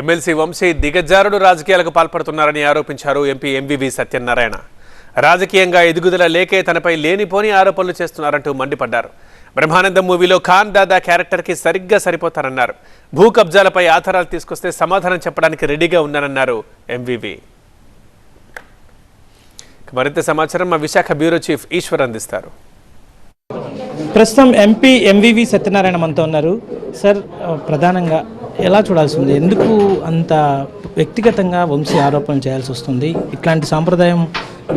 MLC Vamsi దిగజారుడు రాజకీయాలకు పాల్పడుతున్నారని ఆరోపించారు ఎంపీ ఎంవివి సత్యనారాయణ. రాజకీయంగా ఎదుగుదల లేకే తనపై లేనిపోని ఆరోపణలు చేస్తున్నారంటూ మండిపడ్డారు. బ్రహ్మానందం మూవీలో ఖాన్ దాదా క్యారెక్టర్కి సరిగ్గా సరిపోతారన్నారు. భూ కబ్జాలపై ఆధారాలు తీసుకొస్తే సమాధానం చెప్పడానికి రెడీగా ఉన్నానన్నారు ఎంవివి. మరింత సమాచారం మా విశాఖ బ్యూరో చీఫ్ ఈశ్వర్ అందిస్తారు. ప్రస్తుతం ఎంపీ ఎంవివి సత్యనారాయణ మనతో ఉన్నారు. సార్ ప్రధానంగా ఎలా చూడాల్సి ఉంది ఎందుకు అంత వ్యక్తిగతంగా వంశీ ఆరోపణలు చేయాల్సి వస్తుంది? ఇట్లాంటి సాంప్రదాయం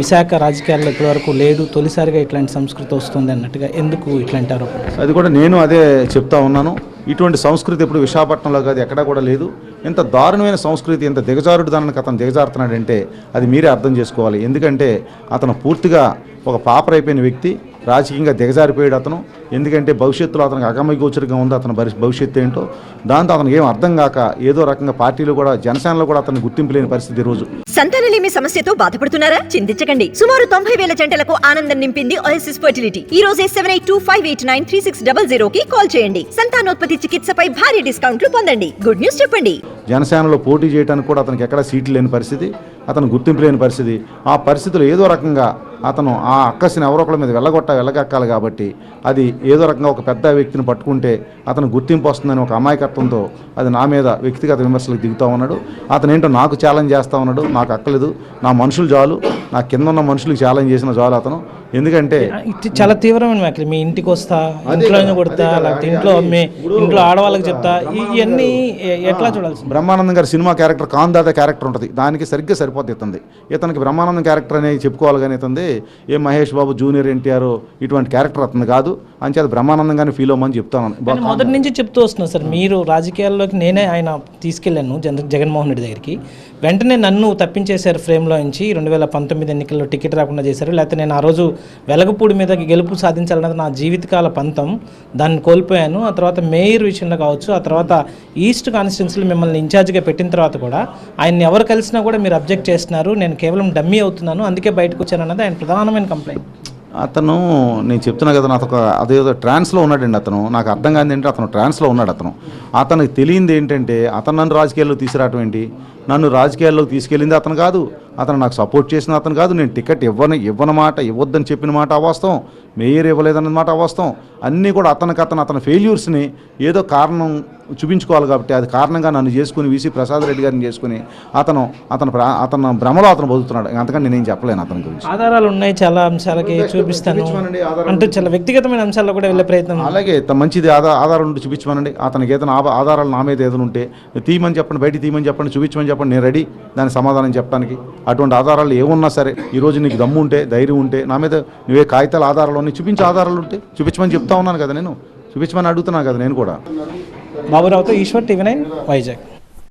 విశాఖ రాజకీయాల్లో ఇప్పటివరకు లేదు. తొలిసారిగా ఇట్లాంటి సంస్కృతి వస్తుంది అన్నట్టుగా ఎందుకు ఇట్లాంటి ఆరోపణ అది కూడా నేను అదే చెప్తా ఉన్నాను. ఇటువంటి సంస్కృతి ఇప్పుడు విశాఖపట్నంలో కాదు ఎక్కడా కూడా లేదు. ఇంత దారుణమైన సంస్కృతి ఇంత దిగజారుడు దానికి అతను దిగజారుతున్నాడంటే అది మీరే అర్థం చేసుకోవాలి. ఎందుకంటే అతను పూర్తిగా ఒక పాపరైపోయిన వ్యక్తి. రాజకీయంగా దిగజారిపోయాడు అతను. ఎందుకంటే భవిష్యత్తులో అతనికి అగమ్యగోచరంగా ఉంది అతని భవిష్యత్తు ఏంటో. దాంతో అతనికి ఏం అర్థం కాక ఏదో రకంగా పార్టీలో కూడా జనసేనలో కూడా అతను గుర్తింపు లేని పరిస్థితి రోజు సంతానలేమి సమస్యతో బాధపడుతున్నారా? చింతించకండి. సుమారు తొంభై వేల జంటలకు ఆనందం నింపింది ఓఎస్ఎస్ ఫర్టిలిటీ ఈ రోజే seven eight two five eight nine three six double zero కి కాల్ చేయండి. సంతానోత్పత్తి చికిత్సపై భారీ డిస్కౌంట్లు పొందండి. గుడ్ న్యూస్ చెప్పండి. జనసేనలో పోటీ చేయడానికి కూడా అతనికి ఎక్కడ సీట్లు లేని పరిస్థితి అతను గుర్తింపు లేని పరిస్థితి. ఆ పరిస్థితులు ఏదో రకంగా అతను ఆ అక్కసిని ఎవరో ఒకళ్ళ మీద వెళ్ళగొట్ట వెళ్ళగక్కాలి కాబట్టి అది ఏదో రకంగా ఒక పెద్ద వ్యక్తిని పట్టుకుంటే అతను గుర్తింపు వస్తుందని ఒక అమాయకత్వంతో అది నా మీద వ్యక్తిగత విమర్శలకు దిగుతూ ఉన్నాడు. అతను ఏంటో నాకు ఛాలెంజ్ చేస్తూ ఉన్నాడు. నాకు అక్కలేదు నా మనుషులు చాలు. నా కింద ఉన్న మనుషులకు ఛాలెంజ్ చేసిన చాలు అతను. ఎందుకంటే చాలా తీవ్రమైన వ్యాఖ్యలు. మీ ఇంటికి వస్తా ఇంట్లోనే కొడతా లేకపోతే ఇంట్లో మీ ఇంట్లో ఆడవాళ్ళకి చెప్తా ఇవన్నీ ఎట్లా చూడాల్సి ఉంది? బ్రహ్మానందం గారి సినిమా క్యారెక్టర్ కాందాద క్యారెక్టర్ ఉంటుంది. దానికి సరిగ్గా సరిపోద్ది ఇతంది. ఇతనికి బ్రహ్మానందం క్యారెక్టర్ అనేది చెప్పుకోవాలి కానీ ఇతంది ఏ మహేష్ బాబు జూనియర్ ఎన్టీఆర్ ఇటువంటి క్యారెక్టర్ అతను కాదు. అంచేది బ్రహ్మానందం గారిని ఫీల్ అవ్వమని చెప్తాను. మొదటి నుంచి చెప్తూ వస్తున్నా సార్ మీరు రాజకీయాల్లోకి నేనే ఆయన తీసుకెళ్ళాను జగన్ జగన్మోహన్ రెడ్డి దగ్గరికి. వెంటనే నన్ను తప్పించేశారు ఫ్రేమ్లో నుంచి రెండు వేల పంతొమ్మిది ఎన్నికల్లో టికెట్ రాకుండా చేశారు. లేకపోతే నేను ఆ రోజు వెలగపూడి మీద గెలుపు సాధించాలన్నది నా జీవితకాల పంతం. దాన్ని కోల్పోయాను. ఆ తర్వాత మేయర్ విషయంలో కావచ్చు ఆ తర్వాత ఈస్ట్ కాన్స్టిట్యున్సీలో మిమ్మల్ని ఇన్ఛార్జ్గా పెట్టిన తర్వాత కూడా ఆయన్ని ఎవరు కలిసినా కూడా మీరు అబ్జెక్ట్ చేస్తున్నారు. నేను కేవలం డమ్మీ అవుతున్నాను. అందుకే బయటకు వచ్చాను అన్నది ఆయన ప్రధానమైన కంప్లైంట్ అతను నేను చెప్తున్నా కదా నాతో అదేదో ట్రాన్స్లో ఉన్నాడండి అతను. నాకు అర్థం కాదు ఏంటంటే అతను ట్రాన్స్లో ఉన్నాడు అతను. అతనికి తెలియంది ఏంటంటే అతను నన్ను రాజకీయాల్లో తీసుకురావటం ఏంటి? నన్ను రాజకీయాల్లోకి తీసుకెళ్ళింది అతను కాదు. అతను నాకు సపోర్ట్ చేసిన అతను కాదు నేను టికెట్ ఇవ్వని ఇవ్వని మాట ఇవ్వద్దని చెప్పిన మాట అవాస్తవం మేయర్ ఇవ్వలేదన్న మాట అవాస్తవం అన్నీ కూడా అతనికి అతను అతని ఫెయిల్యూర్స్ని ఏదో కారణం చూపించుకోవాలి కాబట్టి అది కారణంగా నన్ను చేసుకుని వీసీ ప్రసాద్ రెడ్డి గారిని చేసుకుని అతను అతను అతను భ్రమలో అతను బతుకుతున్నాడు. అంతకని నేనేం చెప్పలేను అతని గురించి. ఆధారాలు ఉన్నాయి చాలా అంశాలకి చూపిస్తాను. అంటే చాలా వ్యక్తిగతమైన అంశాల్లో కూడా వెళ్ళే ప్రయత్నం. అలాగే మంచిది ఆధార ఆధారం ఉంటే చూపించమనండి. అతనికి ఏదైనా ఆధారాలు నా మీద ఏదైనా ఉంటే తీయమని చెప్పండి బయట తీయమని చెప్పండి చూపించమని చెప్పండి నేను రెడీ. దానికి సమాధానం చెప్పడానికి అటువంటి ఆధారాలు ఏమున్నా సరే ఈరోజు నీకు దమ్ము ఉంటే ధైర్యం ఉంటే నా మీద నువ్వే కాగితాల ఆధారాలు ఉన్నాయి చూపించే ఆధారాలు ఉంటే చూపించమని చెప్తా ఉన్నాను కదా నేను. చూపించమని అడుగుతున్నాను కదా నేను కూడా. బాబురావుతో ఈశ్వర్ టీవీ నైన్ వైజాగ్.